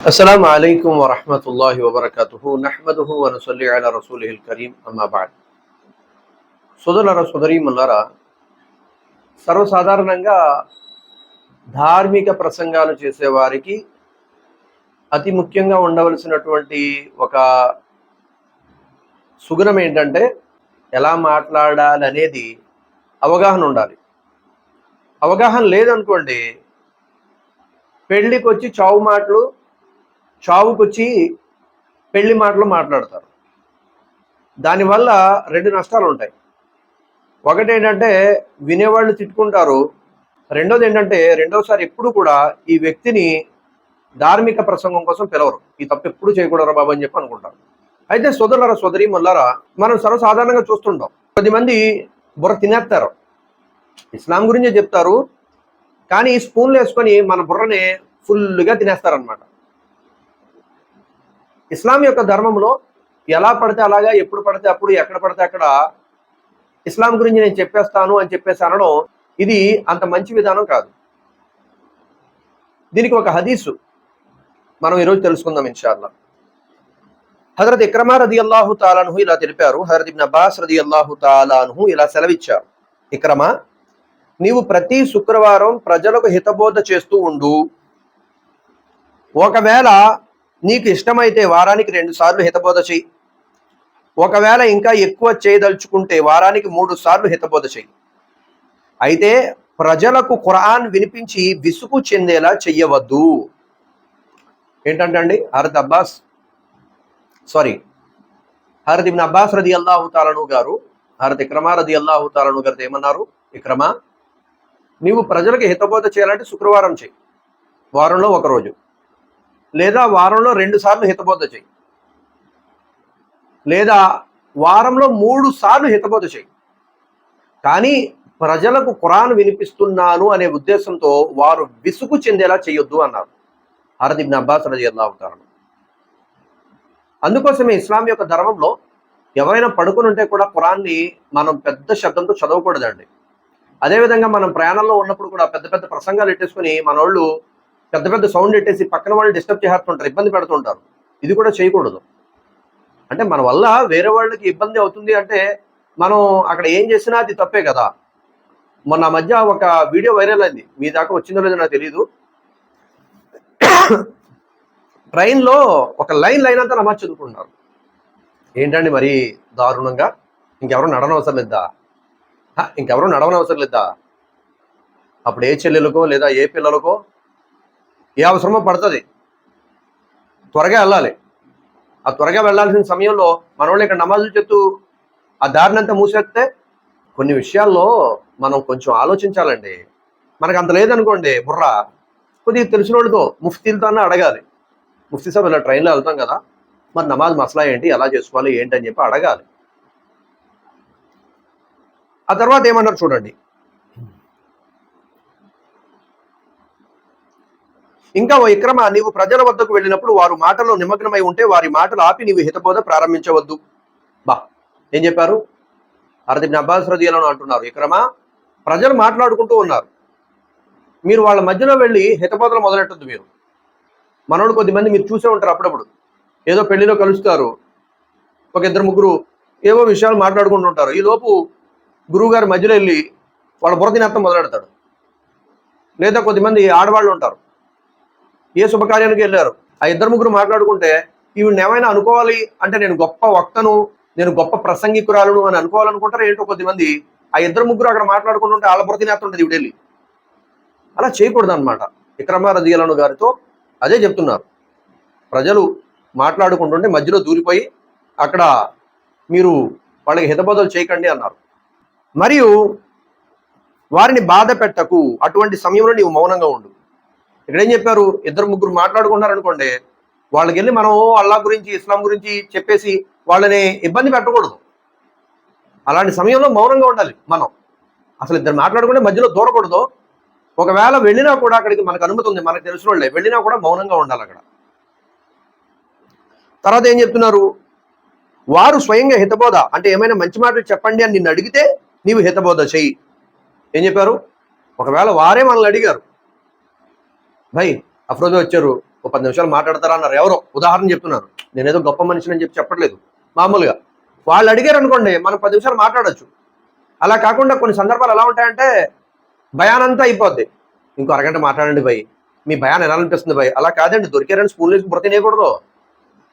అస్సలం అయికం వరహమతుల్లాహి వబర్కతుహు నహ్మదుహు వనసల్లి అలా రసూలిహిల్ కరీం అమ్మాబాద్ సోదరులరా సోదరీమల్లారా సర్వసాధారణంగా ధార్మిక ప్రసంగాలు చేసేవారికి అతి ముఖ్యంగా ఉండవలసినటువంటి ఒక సుగుణం ఏంటంటే ఎలా మాట్లాడాలి అనేది అవగాహన ఉండాలి. అవగాహన లేదనుకోండి పెళ్ళికి వచ్చి చావు మాటలు చావుకొచ్చి పెళ్ళి మాటలు మాట్లాడతారు. దానివల్ల రెండు నష్టాలు ఉంటాయి ఒకటి ఏంటంటే వినేవాళ్ళు తిట్టుకుంటారు. రెండోది ఏంటంటే రెండోసారి ఎప్పుడు కూడా ఈ వ్యక్తిని ధార్మిక ప్రసంగం కోసం పిలవరు. ఈ తప్పు ఎప్పుడు చేయకూడరు బాబు అని చెప్పి అనుకుంటారు. అయితే సోదరులరా సోదరి మల్లారా మనం సర్వసాధారణంగా చూస్తుంటాం. కొద్ది మంది బుర్ర తినేస్తారు. ఇస్లాం గురించే చెప్తారు. కానీ స్పూన్లు వేసుకొని మన బుర్రని ఫుల్గా తినేస్తారనమాట ఇస్లాం యొక్క ధర్మంలో ఎలా పడితే అలాగా ఎప్పుడు పడితే అప్పుడు ఎక్కడ పడితే అక్కడ ఇస్లాం గురించి నేను చెప్పేస్తాను అని చెప్పేసి అనడం ఇది అంత మంచి విధానం కాదు. దీనికి ఒక హదీసు మనం ఈరోజు తెలుసుకుందాం ఇన్షాల్లా హజరత్ ఇక్రమా రది అల్లాహు తాలాను ఇలా తెలిపారు. హజరత్ ఇబ్న అబ్బాస్ రది అల్లాహు తాలాను ఇలా సెలవిచ్చారు. ఇక్రమా నీవు ప్రతి శుక్రవారం ప్రజలకు హితబోధ చేస్తూ ఉండు. ఒకవేళ నీకు ఇష్టమైతే వారానికి రెండు సార్లు హితబోధ చెయ్యి. ఒకవేళ ఇంకా ఎక్కువ చేయదలుచుకుంటే వారానికి మూడు సార్లు హితబోధ చెయ్యి. అయితే ప్రజలకు ఖురాన్ వినిపించి విసుగు చెందేలా చెయ్యవద్దు. ఏంటంటే అండి హరత్ అబ్బాస్ సారీ హరత్ ఇబ్న్ అబ్బాస్ రది అల్లాహు తాలను గారు హరత్ ఇక్రమా రది అల్లాహు తాలను గారు ఏమన్నారు? ఇక్రమా? నీవు ప్రజలకు హితబోధ చేయాలంటే శుక్రవారం చెయ్యి. వారంలో ఒకరోజు లేదా వారంలో రెండు సార్లు హితబోధ చేయి. లేదా వారంలో మూడు సార్లు హితబోధ చేయి. కానీ ప్రజలకు ఖురాన్ వినిపిస్తున్నాను అనే ఉద్దేశంతో వారు విసుగు చెందేలా చేయొద్దు అన్నారు. హరద్ ఇబ్న్ అబ్బాస్ రజీ అల్లాహుతారు అందుకోసమే ఇస్లాం యొక్క ధర్మంలో ఎవరైనా పడుకుని ఉంటే కూడా ఖురాన్ని మనం పెద్ద శబ్దంతో చదవకూడదండి. అదేవిధంగా మనం ప్రయాణంలో ఉన్నప్పుడు కూడా పెద్ద పెద్ద ప్రసంగాలు ఎట్టేసుకుని మన వాళ్ళు పెద్ద పెద్ద సౌండ్ ఎట్టేసి పక్కన వాళ్ళు డిస్టర్బ్ చేస్తుంటారు ఇబ్బంది పెడుతుంటారు. ఇది కూడా చేయకూడదు. అంటే మన వల్ల వేరే వాళ్ళకి ఇబ్బంది అవుతుంది అంటే మనం అక్కడ ఏం చేసినా అది తప్పే కదా. మొన్న మధ్య ఒక వీడియో వైరల్ అయింది. మీ దాకా వచ్చిందో లేదో నాకు తెలియదు ట్రైన్లో ఒక లైన్ లైన్ అంతా నమాజ్ చదువుకుంటున్నారు. ఏంటండి మరి దారుణంగా? ఇంకెవరు నడనవసరం లేదా? ఇంకెవరో ఇంకెవరు నడవనవసరం లేదా? అప్పుడు ఏ చెల్లెలకో లేదా ఏ పిల్లలకో ఏ అవసరమో పడుతుంది. త్వరగా వెళ్ళాలి. ఆ త్వరగా వెళ్ళాల్సిన సమయంలో మనోళ్ళు ఇక్కడ నమాజులు చెప్తూ ఆ దారినంతా మూసేస్తే కొన్ని విషయాల్లో మనం కొంచెం ఆలోచించాలండి. మనకు అంత లేదనుకోండి బుర్ర. కొద్దిగా తెలిసిన వాళ్ళతో ముఫ్తీలతో అడగాలి. ముఫ్తీ సాబ్ ఇలా ట్రైన్లో వెళ్తాం కదా. మరి నమాజ్ మసలా ఏంటి? ఎలా చేసుకోవాలి? ఏంటి అని చెప్పి అడగాలి. ఆ తర్వాత ఏమన్నారు చూడండి. ఇంకా ఓ విక్రమ నీవు ప్రజల వద్దకు వెళ్ళినప్పుడు వారు మాటల్లో నిమగ్నమై ఉంటే వారి మాటలు ఆపి నీవు హితబోధ ప్రారంభించవద్దు. బా ఏం చెప్పారు? అరదిబిన్ అబ్బాస్ రదియలను అంటున్నారు. ఇక్రమ ప్రజలు మాట్లాడుకుంటూ ఉన్నారు. మీరు వాళ్ళ మధ్యలో వెళ్ళి హితబోధలు మొదలెట్టద్దు మీరు. మనోడు కొద్దిమంది మీరు చూసే ఉంటారు అప్పుడప్పుడు. ఏదో పెళ్ళిలో కలుస్తారు. ఒక ఇద్దరు ముగ్గురు ఏవో విషయాలు మాట్లాడుకుంటూ ఉంటారు. ఈ లోపు గురువు గారి మధ్యలో వెళ్ళి వాళ్ళ బురదినత్తం మొదలెడతాడు. లేదా కొద్దిమంది ఆడవాళ్ళు ఉంటారు. ఏ శుభకార్యానికి వెళ్ళారు? ఆ ఇద్దరు ముగ్గురు మాట్లాడుకుంటే ఈవిడ ఏమైనా అనుకోవాలి అంటే నేను గొప్ప వక్తను నేను గొప్ప ప్రసంగికురాలను అని అనుకోవాలనుకుంటారు? ఏంటో కొద్దిమంది ఆ ఇద్దరు ముగ్గురు అక్కడ మాట్లాడుకుంటుంటే వాళ్ళ బ్రతినేస్తుంటది ఈవిడ వెళ్ళి. అలా చేయకూడదు అనమాట విక్రమారధియలను గారితో అదే చెప్తున్నారు. ప్రజలు మాట్లాడుకుంటుంటే మధ్యలో దూరిపోయి అక్కడ మీరు వాళ్ళకి హితబోధలు చేయకండి అన్నారు. మరియు వారిని బాధ పెట్టకు అటువంటి సమయంలో నీవు మౌనంగా ఉండు. ఇక్కడ ఏం చెప్పారు? ఇద్దరు ముగ్గురు మాట్లాడుకుంటున్నారు అనుకోండి వాళ్ళకి వెళ్ళి మనం అల్లా గురించి ఇస్లాం గురించి చెప్పేసి వాళ్ళని ఇబ్బంది పెట్టకూడదు. అలాంటి సమయంలో మౌనంగా ఉండాలి మనం. అసలు ఇద్దరు మాట్లాడుకుంటే మధ్యలో దూరకూడదు. ఒకవేళ వెళ్ళినా కూడా అక్కడికి మనకు అనుమతి ఉంది మనకు తెలిసిన వాళ్ళే. వెళ్ళినా కూడా మౌనంగా ఉండాలి అక్కడ. తర్వాత ఏం చెప్తున్నారు? వారు స్వయంగా హితబోధ అంటే ఏమైనా మంచి మాటలు చెప్పండి అని నిన్ను అడిగితే నీవు హితబోధ చెయ్యి. ఏం చెప్పారు? ఒకవేళ వారే మనల్ని అడిగారు భయ్ అఫ్రోజు వచ్చారు. ఒక పది నిమిషాలు మాట్లాడతారా అన్నారు. ఎవరో ఉదాహరణ చెప్తున్నారు నేనేదో గొప్ప మనిషిని అని చెప్పి చెప్పట్లేదు. మామూలుగా. వాళ్ళు అడిగారు అనుకోండి మనం పది నిమిషాలు మాట్లాడచ్చు. అలా కాకుండా కొన్ని సందర్భాలు ఎలా ఉంటాయంటే భయానంతా అయిపోద్ది. ఇంకో అరగంట మాట్లాడండి భయ్. మీ భయాన్ని ఎలా అనిపిస్తుంది భయ్? అలా కాదండి దొరికారని స్కూల్ నుంచి బుర్ర తినేయకూడదు.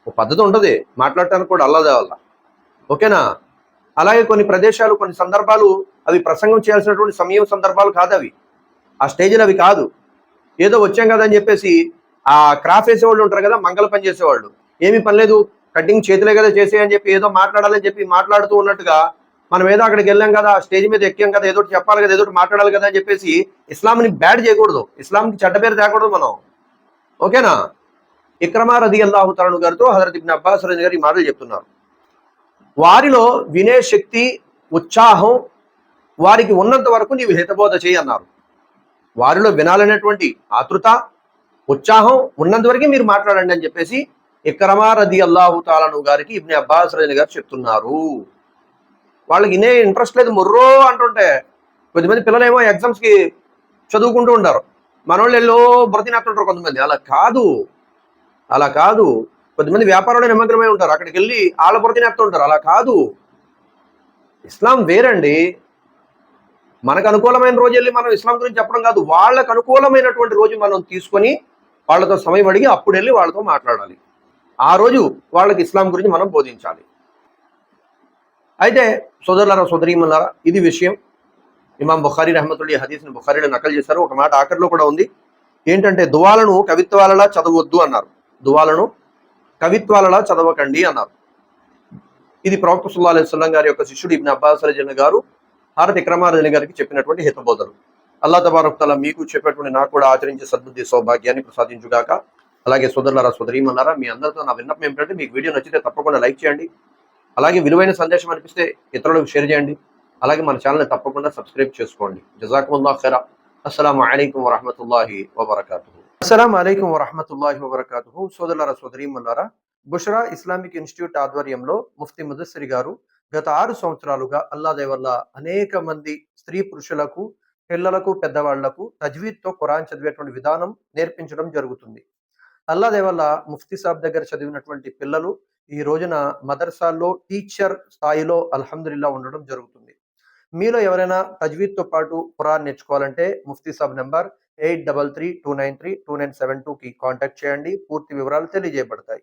ఒక పద్ధతి ఉంటుంది. మాట్లాడటానికి కూడా అల్లదే వల్ల ఓకేనా? అలాగే కొన్ని ప్రదేశాలు కొన్ని సందర్భాలు అవి ప్రసంగం చేయాల్సినటువంటి సమయం సందర్భాలు కాదు అవి ఆ స్టేజ్లు అవి కాదు. ఏదో వచ్చాం కదా అని చెప్పేసి ఆ క్రాఫ్ వేసేవాళ్ళు ఉంటారు కదా మంగళ పని చేసేవాళ్ళు. ఏమీ పని లేదు కటింగ్ చేతులే కదా చేసేయని చెప్పి ఏదో మాట్లాడాలని చెప్పి మాట్లాడుతూ ఉన్నట్టుగా మనం ఏదో అక్కడికి వెళ్ళాం కదా స్టేజ్ మీద ఎక్కాం కదా ఏదో చెప్పాలి కదా ఏదో మాట్లాడాలి కదా అని చెప్పేసి ఇస్లాంని బ్యాడ్ చేయకూడదు. ఇస్లాంకి చెడ్డ పేరు తేకూడదు మనం. ఓకేనా? ఇక్రమా రది అల్లాహు తలను గారితో హజరత్ ఇబ్న్ అబ్బాస్ రది గారు ఈ మాటలు చెప్తున్నారు. వారిలో వినే శక్తి ఉత్సాహం వారికి ఉన్నంత వరకు నీవు హితబోధ చేయి అన్నారు. వారిలో వినాలనేటువంటి ఆతృత ఉత్సాహం ఉన్నంతవరకే మీరు మాట్లాడండి అని చెప్పేసి ఇక్రమా రది అల్లాహుతాలను గారికి ఇబ్ని అబ్బాస్ రజని గారు చెప్తున్నారు. వాళ్ళకి ఇనే ఇంట్రెస్ట్ లేదు మొర్రో అంటుంటే కొద్దిమంది పిల్లలేమో ఎగ్జామ్స్కి చదువుకుంటూ ఉంటారు మనోళ్ళు ఎల్లో బ్రతినేస్తుంటారు కొంతమంది. అలా కాదు. అలా కాదు. కొద్దిమంది వ్యాపారంలో నిమగ్నమై ఉంటారు. అక్కడికి వెళ్ళి వాళ్ళ బ్రతినేస్తుంటారు అలా కాదు. ఇస్లాం వేరండి. మనకు అనుకూలమైన రోజు వెళ్ళి మనం ఇస్లాం గురించి చెప్పడం కాదు వాళ్ళకు అనుకూలమైనటువంటి రోజు మనం తీసుకొని వాళ్ళతో సమయం అడిగి అప్పుడు వెళ్ళి వాళ్ళతో మాట్లాడాలి. ఆ రోజు వాళ్ళకి ఇస్లాం గురించి మనం బోధించాలి. అయితే సోదరులారా సోదరీమన్నారా ఇది విషయం. ఇమాం బుఖారీ రహమతుల్లి హదీస్ని బుఖారీలో నకలు చేశారు. ఒక మాట ఆఖరిలో కూడా ఉంది. ఏంటంటే దువాలను కవిత్వాలలా చదవద్దు అన్నారు. దువాలను కవిత్వాలలా చదవకండి అన్నారు. ఇది ప్రవక్త సుల్లా అలైస్లం గారి యొక్క శిష్యుడు ఇబ్న్ అబ్బాస్ గారు హారత్ ఇక్రమారజన్ గారికి చెప్పినటువంటి హితబోధలు. అల్లా తబారక్తల మీకు చెప్పేటువంటి నాకు కూడా ఆచరించే సద్బుద్ధి సౌభాగ్యాన్ని ప్రసాదించుగాక. అలాగే సోదరులారా సోదరీమన్నారా మీ అందరితో నా విన్నపం ఏమిటంటే మీకు వీడియో నచ్చితే తప్పకుండా లైక్ చేయండి. అలాగే విలువైన సందేశం అనిపిస్తే ఇతరులకు షేర్ చేయండి. అలాగే మన ఛానల్ని తప్పకుండా సబ్స్క్రైబ్ చేసుకోండి. జజాకుముల్లా ఖైరా. అస్సలం అయికం వరహమతుల్లాహి వబర్కాతు అస్సలం అయికం వరహమతుల్లాహి వబర్కాతు సోదరులారా సోదరీమన్నారా బుషరా ఇస్లామిక్ ఇన్స్టిట్యూట్ ఆధ్వర్యంలో ముఫ్తీ ముదస్సరి గారు గత ఆరు సంవత్సరాలుగా అల్లాదే వల్ల అనేక మంది స్త్రీ పురుషులకు పిల్లలకు పెద్దవాళ్ళకు తజ్వీద్తో ఖురాన్ చదివేటువంటి విధానం నేర్పించడం జరుగుతుంది. అల్లాదే వల్ల ముఫ్తీ సాబ్ దగ్గర చదివినటువంటి పిల్లలు ఈ రోజున మదర్సాల్లో టీచర్ స్థాయిలో అల్హమ్దుల్లా ఉండడం జరుగుతుంది. మీలో ఎవరైనా తజ్వీద్తో పాటు ఖురాన్ నేర్చుకోవాలంటే ముఫ్తీ సాబ్ number eight double three two nine three two nine seven టూకి కాంటాక్ట్ చేయండి. పూర్తి వివరాలు తెలియజేయబడతాయి.